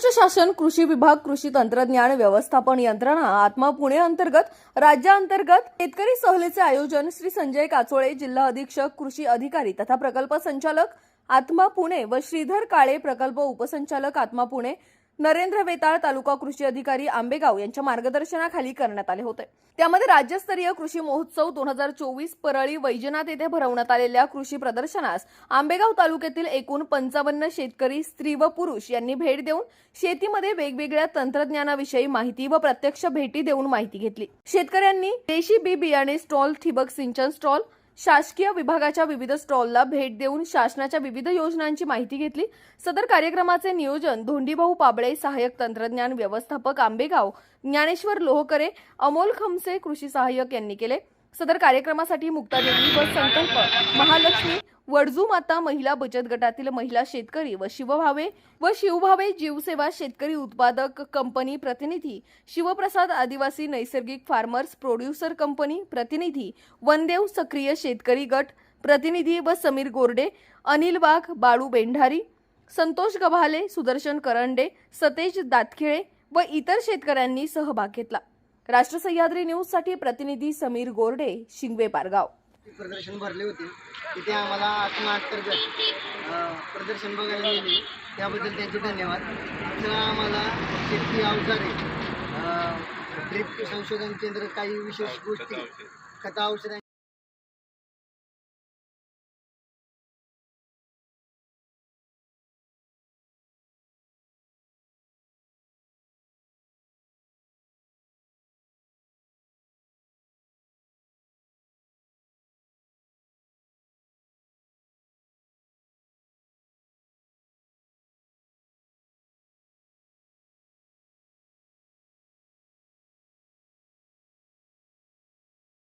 महाराष्ट्र शासन कृषी विभाग कृषी तंत्रज्ञान व्यवस्थापन यंत्रणा आत्मा पुणे अंतर्गत राज्याअंतर्गत शेतकरी सहलीचे आयोजन श्री संजय काचोळे जिल्हा अधीक्षक कृषी अधिकारी तथा प्रकल्प संचालक आत्मा पुणे व श्रीधर काळे प्रकल्प उपसंचालक आत्मा पुणे नरेंद्र वेताळ तालुका कृषी अधिकारी आंबेगाव यांच्या मार्गदर्शनाखाली करण्यात आले होते. त्यामध्ये राज्यस्तरीय कृषी महोत्सव दोन हजार चोवीस परळी वैजनाथ येथे भरवण्यात आलेल्या कृषी प्रदर्शनास आंबेगाव तालुक्यातील एकूण पंचावन्न शेतकरी स्त्री व पुरुष यांनी भेट देऊन शेतीमध्ये वेगवेगळ्या तंत्रज्ञानाविषयी माहिती व प्रत्यक्ष भेटी देऊन माहिती घेतली. शेतकऱ्यांनी देशी बी बियाणे स्टॉल ठिबक सिंचन स्टॉल शासकीय विभागाच्या विविध स्टॉलला भेट देऊन शासनाच्या विविध योजनांची माहिती घेतली. सदर कार्यक्रमाचे नियोजन धोंडीभाऊ पाबळे सहाय्यक तंत्रज्ञान व्यवस्थापक आंबेगाव ज्ञानेश्वर लोहकरे अमोल खमसे कृषी सहाय्यक यांनी केले. सदर कार्यक्रमासाठी मुक्तादेवी व संकल्प महालक्ष्मी वडजू माता महिला बचत गटातील महिला शेतकरी व शिवभावे व शिवभावे जीवसेवा शेतकरी उत्पादक कंपनी प्रतिनिधी शिवप्रसाद आदिवासी नैसर्गिक फार्मर्स प्रोड्युसर कंपनी प्रतिनिधी वनदेव सक्रिय शेतकरी गट प्रतिनिधी व समीर गोरडे अनिल वाघ बाळू बेंढारी संतोष गभाले सुदर्शन करंडे सतेज दातखिळे व इतर शेतकऱ्यांनी सहभाग घेतला. राष्ट्र सह्याद्री न्यूजसाठी प्रतिनिधी समीर गोरडे शिंगवे पारगाव. प्रदर्शन भरले होते. तिथे आम्हाला आत्मा अंतर्गत प्रदर्शन बघायला मिळाले. त्याबद्दल त्यांचे धन्यवाद. तिथं आम्हाला शेती अवजारे ड्रिप संशोधन केंद्र काही विशेष गोष्टी कथा औषधांची